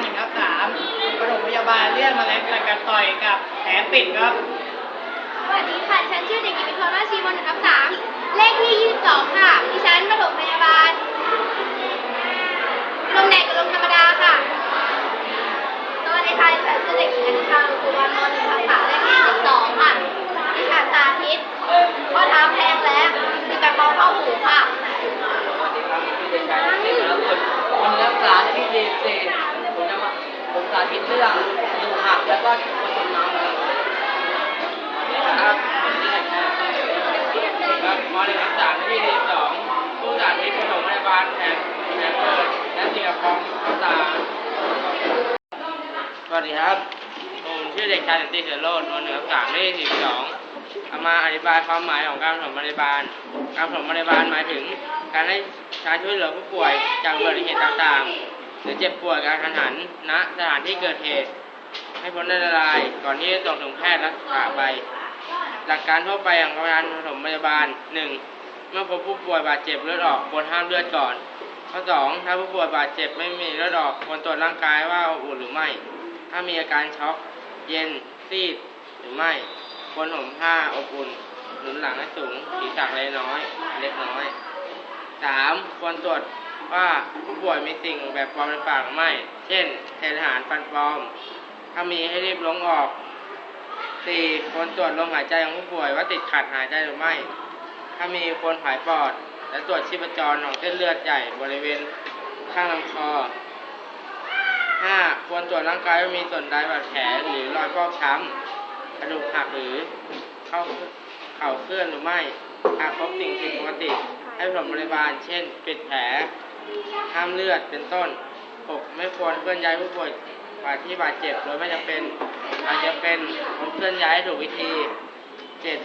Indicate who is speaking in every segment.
Speaker 1: หนึ่งทับสามปฐมพยาบาลเลือดแมลงกัดกัดต่อยกับแผลปิดครับ
Speaker 2: สวัสดีค่ะ ฉันชื่อเด็กหญิงวิทยาราชีวันหนึ่งทับสามเลขที่22ค่ะ ดิฉันประถมพยาบาลลงแดงกับลงธรรมดาค่ะ สวัสดีค่ะ ดิฉันชื่อเด็กหญิงอนิชาลุกุวันมหนึ่งทับสามเลขที่12ค่ะ ดิฉันสาธิตข้อเท้าแพงและมีการเบาเข้าหูค่ะ
Speaker 3: สวัสดีครับพี่เด็กชายนักเรียนทุกคนวันนี้นักศึกษาที่ดีเซ ผมจะมาผมสาธิตเรื่องดูหักแล้วก็คนจมน้ำนะครับวันนี้ครับมหนึ่งทับสามที่ดีสองผู้สาธิตปฐมพยาบาลแผนแผนเปิดและเสียฟองตาสวัสดีครับผมชื่อเด็กชายสันติเสือโรดมหนึ่งทับสามที่สิบสองเอามาอธิบายความหมายของการปฐมพยาบาลการปฐมพยาบาลหมายถึง การให้การช่วยเหลือผู้ป่วยจากอุบัติเหตุต่างๆ หรือเจ็บป่วยการทันหันณสถานที่เกิดเหตุ ให้พ้นได้ละลายก่อนที่จะส่งถึงแพทย์รักษาไป หลักการทั่วไปของการปฐมพยาบาล 1. เมื่อพบผู้ป่วยบาดเจ็บเลือดออกควรห้ามเลือดก่อน ข้อ 2. ถ้าผู้ป่วยบาดเจ็บไม่มีเลือดออกควรตรวจร่างกายว่าอบอุ่นหรือไม่ ถ้ามีอาการช็อก เย็น ซีด หรือไม่ควรห่มผ้าอบอุ่นหนุนหลังให้สูงศีรษะเล็กน้อย เล็กน้อยสามควรตรวจ ว่าผู้ป่วยมีสิ่งแบบปลอมในปากหรือไม่ เช่นเศษอาหารฟันปลอม ถ้ามีให้รีบลงออกสี่ควรตรวจลมหายใจของผู้ป่วยว่าติดขัดหายใจหรือไม่ ถ้ามีควรผายปอด และตรวจชีพจรของเส้นเลือดใหญ่บริเวณข้างลำคอห้าควรตรวจร่างกายว่ามีส่วนใดบาดแผลหรือรอยฟอกช้ำกระดูกหักหรือเข้าเข่าเคลื่อนหรือไม่หากพบสิ่งผิดปกติ ให้ปฐมพยาบาลเช่น ปิดแผล ห้ามเลือดเป็นต้น 6. ไม่ควรเคลื่อนย้ายผู้ป่วยบาดที่บาดเจ็บโดยไม่จำเป็นอาจจะเป็นควรเคลื่อนย้ายถูกวิธี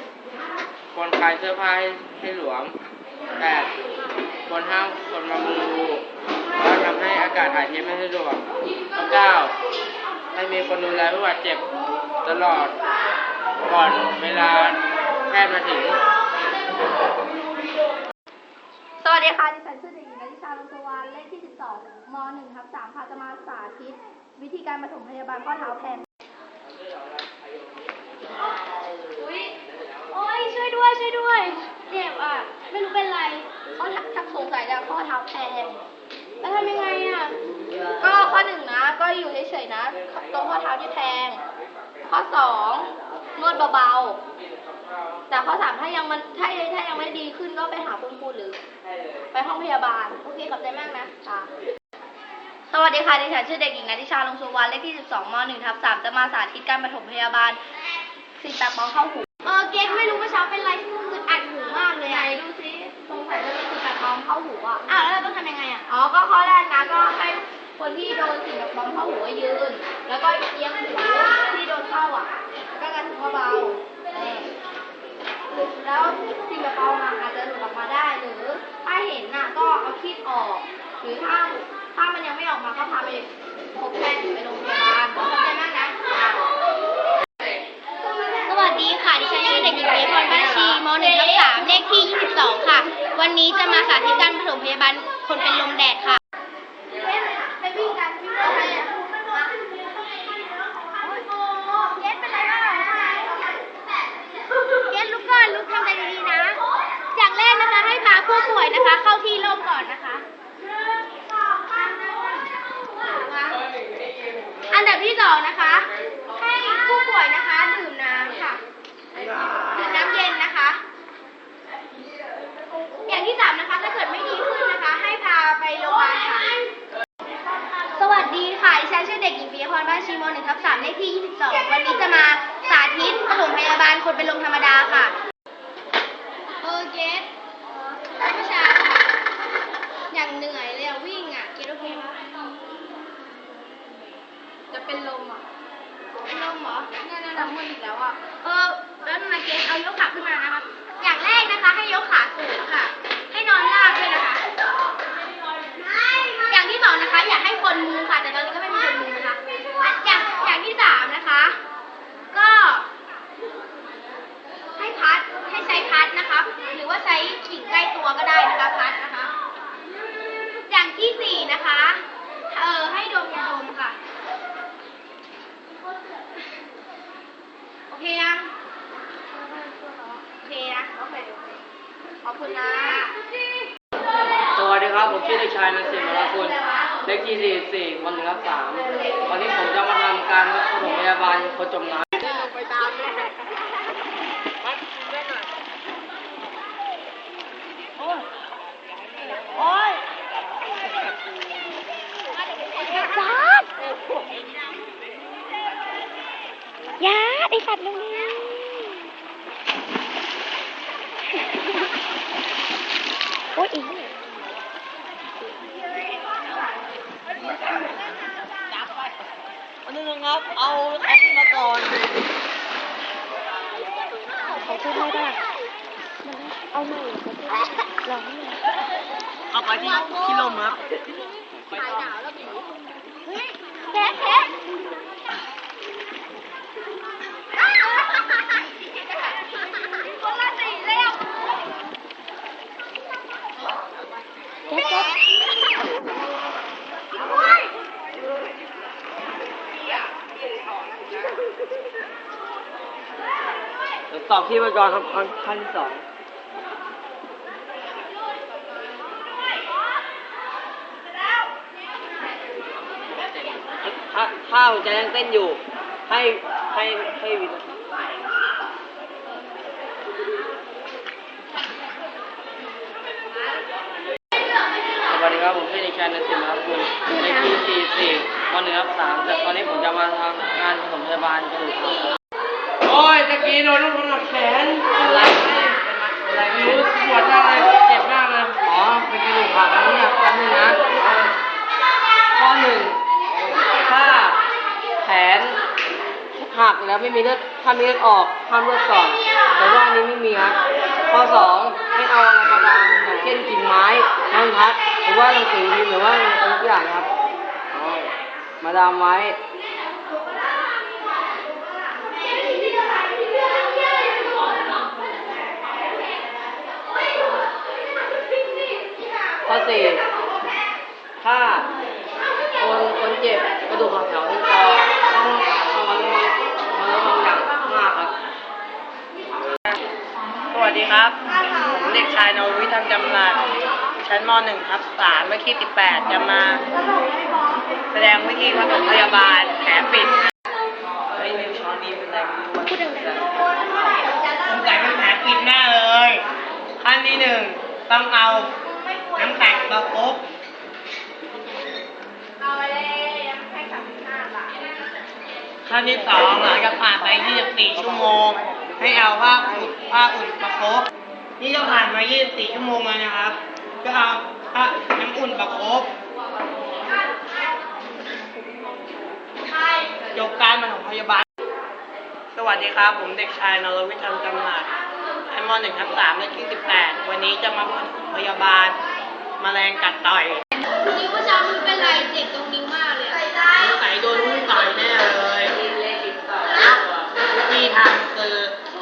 Speaker 3: 7. ควรคลายเสื้อผ้าให้ให้หลวม 8. ควรห้ามคนมามุงดูเพราะทำให้อากาศถ่ายเทไม่สะดวก 9. ให้มีคนดูแลผู้บาดเจ็บตลอดก่อนเวลาแพทย์มาถึง
Speaker 2: สวัสดีค่ะดิฉันชื่อเด็ก หญิงอนิชาลุกุวันเลขที่ 12ม1ทับ3ค่ะจะมาสาธิต วิธีการปฐมพยาบาลข้อเท้าแพงอุ้ยโอ้ยช่วยด้วยช่วยด้วยเจ็บอะ ไม่รู้เป็นไรเข้อทับทับสงสัยจากข้อเท้าแพงแล้วทำยังไงอะ ก็ข้อหนึ่งนะ ก็อยู่เฉยๆนะ ตรงข้อเท้าที่แทงข้อสอง นวดเบาๆ แต่ข้อสามถ้ายังมันถ้าถ้ายังไม่ดีขึ้นก็ไปหาคุณครูหรือ ไปห้องพยาบาล โอเคขอบใจมากนะค่ะสวัสดีค่ะ ดิฉันชื่อเด็กหญิงนัทธิชาลงสุวรรณเลขที่ 12ม1ทับ3จะมาสาธิตการปฐมพยาบาลสิ่งแปลกปลอมเข้าหูเออเกดไม่รู้ว่าเช้าเป็นไรคืออัดหูมากเลยอะดูซิสงสัยจะเป็นสิ่งแปลกปลอมเข้าหูอะอ้าวแล้วเราต้องทำยังไงอะอ๋อก็ข้อแรกนะก็ให้คนที่โดนสิ่งแปลกปลอมเข้าหูอะยืน แล้วก็เอียงหูที่โดนเข้าอะแล้วก็กระทุ้งเบาๆเออ แล้วสิ่งแบบเบามาอาจจะหลุดออกมาได้ หรือถ้าเห็นน่ะก็เอาคีดออก หรือถ้าถ้ามันยังไม่ออกมาก็พาไปพบแพทย์หรือไปโรงพยาบาลขอบใจมากนะ สวัสดีค่ะ ดิฉันชื่อเด็กหญิงเบพรบ้านชีม .1 ทับ3เลขที่ 22 ค่ะ วันนี้จะมาสาธิตการปฐมพยาบาลคนเป็นลมแดดค่ะไปวิ่งกันวิ่งอะไรอะเย็ดเป็นไรบ้างเย็ดลุกก่อนลุกทำใจดีๆนะ อย่างแรกนะคะให้พาผู้ป่วยนะคะ เข้าที่ร่มก่อนนะคะ อันดับที่สองนะคะ ให้ผู้ป่วยนะคะดื่มน้ำค่ะ ดื่มน้ำเย็นนะคะ อย่างที่สามนะคะถ้าเกิดไม่ดีขึ้นนะคะ ให้พาไปโรงพยาบาลค่ะ สวัสดีค่ะดิฉันชื่อเด็กหญิงปิยพรบ้านชีโมหนึ่งทับสามเลขที่ 22 วันนี้จะมาสาธิตปฐมพยาบาลคนเป็นลมธรรมดาค่ะ เออเกสเมื่อเช้าอะอย่างเหนื่อยเลยอะวิ่งอะเกสโอเคไหมจะเป็นลมอะเป็นลมเหรอเนี่ยเนี่ยทำมืออีกแล้วอะเออแล้วนาเกสเอายกขาขึ้นมานะคะ อย่างแรกนะคะ ให้ยกขาสูงค่ะ ให้นอนราบด้วยนะคะ อย่างที่สองนะคะ อยากให้คนมุงค่ะ แต่ตอนนี้ก็ไม่มีคนมุงนะคะ อย่างอย่างที่สามนะคะ ก็ ให้พัดให้ใช้พัดนะคะ หรือว่าใช้กิ่งใกล้ตัวก็ได้นะคะพัดนะคะ อย่างที่สี่นะคะ เออให้ดมยาดมค่ะ
Speaker 3: ชายนันสินวรกุลเลขที่สี่สี่วันหนึ่งรับสามวันนี้ผมจะมาทำการปฐมพยาบาลคนจมน้ำ
Speaker 1: ไปตามแม่โอ้ย
Speaker 2: ยัดยัดไอสัตว์มึงนี่โอ้ยอีก
Speaker 1: อั นนึงครับ เอาแท็กมาก่อน
Speaker 2: เขาช่วยได้ปะล่ะมันเอาหน่อยเขาช่วยลองให้หน่อย
Speaker 1: เอาไปที่ที่ลมครับ
Speaker 2: แค่แค่คนละสีแล้วแค่แค่
Speaker 3: สอบที่ประกรครับขั้นขั้นที่สองถ้าถ้าหัวใจยังเต้นอยู่ ให้ให้ให้วินสวัสดีครับผมชื่อเด็กชายนันทินครับคุณเลขที่สี่สี่ตอนหนึ่งครับสามแต่ตอนนี้ผมจะมาทำงานปฐมพยาบาลกระดูกหักโอ้ ยตะกี้โดนลูกหนักแขนอะไรอะไรไม่รู้ปวดมากเลยเจ็บมากเลยอ๋อเป็นกระดูกหักแล้วเนี่ยแป๊บนึงนะข้อหนึ่งถ้าแขนหักแล้วไม่มีเลือดถ้ามีเลือดออกห้ามเลือดก่อน แต่ว่าอันนี้ไม่มีครับข้อสองให้เอาอะไรมาดามอย่างเช่นกิ่งไม้ไม้บรรทัดหรือว่าหนังสือหรือว่าอะไรทุกอย่างครับ มาดามไว้ ข้อสี่ถ้าคนคนเจ็บกระดูกหักแถวที่คอต้องต้องระวังระวังอย่างมากครับ
Speaker 1: สวัสดีครับ ผมเด็กชายนววิทย์ทำจำรัดชั้นม .1 ทับ3เมื่อที่18 จะมา แสดงวิธีปฐมพยาบาลแผลปิด
Speaker 3: เฮ้ยในช้อนนี้เป็นอะไรไม่รู้
Speaker 2: พูดดัง
Speaker 1: สงสัยเป็นแผลปิดแน่เลย ขั้นที่หนึ่งต้องเอา น้ำแข็งมาคบ
Speaker 2: เอาไปเลยแค่สามสิบห้าบาท
Speaker 1: ขั้นที่สองหลังจากผ่านไป 24 ชั่วโมง ให้เอาผ้าอุ่นผ้าอุ่นประคบนี่จะผ่านมา 24 ชั่วโมงแล้วนะครับ ก็เอาผ้าน้ำอุ่นประคบจบการปฐมพยาบาล สวัสดีครับ ผมเด็กชายนรวิทย์ธรรมกำนัดชั้นม .1 ทับ3เลขที่18วันนี้จะมาปฐมพยาบาล แมลงกัดต่อย
Speaker 2: นิ้วว่าจะไม่เป็นไรเจ็บตรงนิ้วมากเลยใส่ได้
Speaker 1: สงสัยโดนลูกต่อยแน่เลยวิธีทำคือ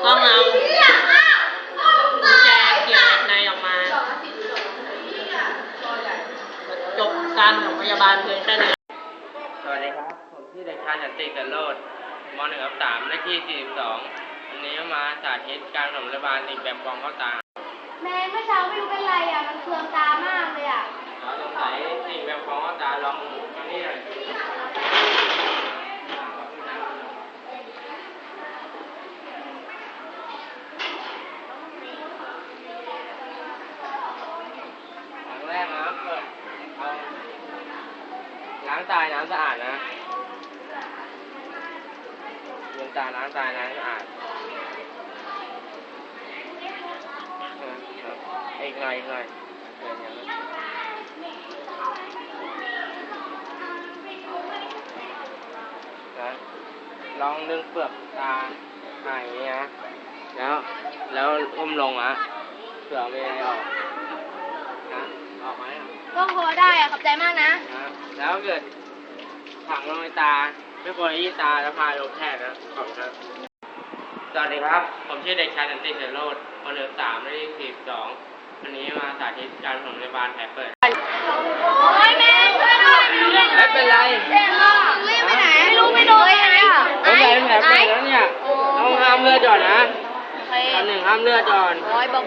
Speaker 1: ต้องเอากุญแจเกี่ยวเหล็กในออกมาจบการปฐมพยาบาลเพียงแค่นี้
Speaker 3: สวัสดีครับ ผมชื่อเด็กชายสันติกันโรดม .1 ครับ3เลขที่ 42 วันนี้มาสาธิตการปฐมพยาบาลอีกแบบฟองเข้าตา
Speaker 2: แม่เมื่อเช้าไม่รู้เป็นไรอะ มันเคืองตามากเลยอะ
Speaker 3: เราสงสัยสิ่งแบบฟองเข้าตาลองมานี่หน่อยครั้งแรกนะเปิดเอาล้างตายน้ำสะอาดนะลืมตาล้างตายน้ำสะอาดเออ เอออีกหน่อยอีกหน่อยเอออย่างนั้นนะลองดึงเปลือกตาหายอย่างนี้นะแล้ว แล้วอุ้มลงอะเผื่อมีอะไรออกนะออกไหมอะ
Speaker 2: ก็พอได้อะขอบใจมากนะ
Speaker 3: นะ แล้วเกิดถังลงในตา ไม่ควรยี่ตาแล้วพาลงแทย์นะขอบคุณครับ สวัสดีครับ ผมชื่อเด็กชายสันติเสรโรดมหนึ่งสามเลขสิบสอง วันนี้มาสาธิตการปฐมพยาบาลแผลเปิด
Speaker 2: โอ้ยแม่ช่วยด้วย
Speaker 3: ไม่เป็นไร
Speaker 2: เจ็บมากไม่ไปไหนไม่รู้ไม่โดนอะไรอะ
Speaker 3: ไม่เป็นไรแผลเปิดแล้วเนี่ยต้องห้ามเลือดก่อนนะตอนหนึ่งห้ามเลือดก่อน
Speaker 2: โอ้ยเบา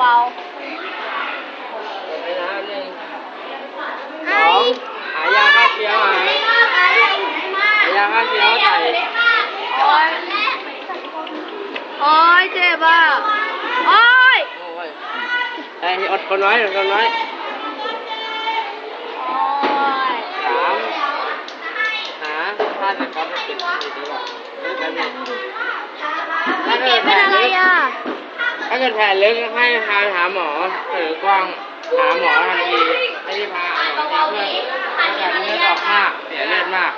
Speaker 3: ไปนะหนึ่งองหายาฆ่าเชื้อมาหายาฆ่าเชื้อมาใส่
Speaker 2: โอ๊ยโอ๊ยเจ็บอะโอ๊ย
Speaker 3: โอ้ย ไอ้อดคนน้อยอดคนน้อย
Speaker 2: โอ๊ย
Speaker 3: สามหาถ้าจะก๊อปจะปิดดีกว่าแป๊บนึงถ้า
Speaker 2: เจ็
Speaker 3: เกิ
Speaker 2: บ
Speaker 3: ด
Speaker 2: เป็
Speaker 3: แผ
Speaker 2: น
Speaker 3: ล
Speaker 2: อะไร
Speaker 3: ลึก
Speaker 2: อะ
Speaker 3: ถ้าเกิดแผลลึกให้พาหาหมอหรือกว้างหาหมอทันทีไม่ได้พาหาหมอเพื่อถ้าเกิดเลือดออกมากเสียเลือดมาก